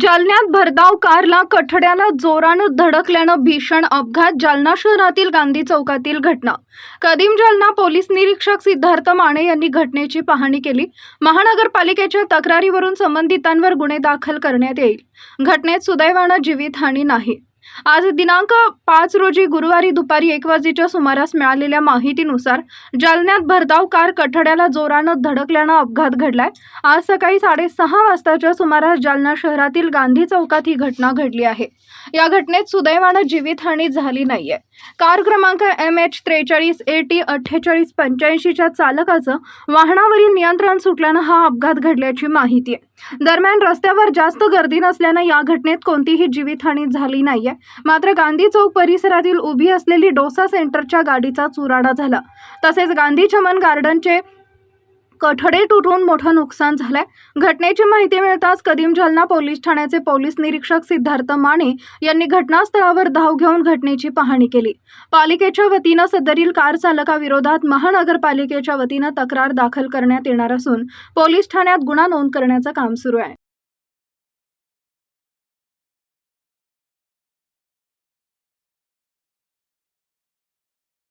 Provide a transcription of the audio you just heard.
जालन्यात भरधाव कारला कठड्यानं जोरानं धडकल्यानं भीषण अपघात जालना शहरातील गांधी चौकातील घटना. कदीम जालना पोलीस निरीक्षक सिद्धार्थ माने यांनी घटनेची पाहणी केली. महानगरपालिकेच्या तक्रारीवरून संबंधितांवर गुन्हे दाखल करण्यात येईल. घटनेत सुदैवानं जीवितहानी नाही. आज दिनांक पाच रोजी गुरुवारी दुपारी एक वाजेच्या सुमारास मिळालेल्या माहितीनुसार जालन्यात भरधाव कार कठड्याला जोरानं धडकल्यानं अपघात घडलाय. आज सकाळी साडेसहा वाजताच्या सुमारास जालना शहरातील गांधी चौकात ही घटना घडली आहे. या घटनेत सुदैवानं जीवितहानी झाली नाहीये. कार क्रमांक एम एच त्रेचाळीस ए टी अठ्ठेचाळीस पंच्याऐंशीच्या चालकाचं वाहनावरील नियंत्रण सुटल्यानं हा अपघात घडल्याची माहिती आहे. दरम्यान रस्त्यावर जास्त गर्दी नसल्यानं या घटनेत कोणतीही जीवितहानी झाली नाहीये. मात्र गांधी चौक परिसरातील उभी असलेली डोसा सेंटरच्या गाडीचा चुराडा झाला. तसेच गांधी चमन गार्डनचे कठडे तुटून मोठं नुकसान झालंय. घटनेची माहिती मिळताच कदीम जालना पोलीस ठाण्याचे पोलीस निरीक्षक सिद्धार्थ माने यांनी घटनास्थळावर धाव घेऊन घटनेची पाहणी केली. पालिकेच्या वतीनं सदरील कार चालकाविरोधात महानगरपालिकेच्या वतीनं तक्रार दाखल करण्यात येणार असून पोलीस ठाण्यात गुन्हा नोंद करण्याचं काम सुरू आहे.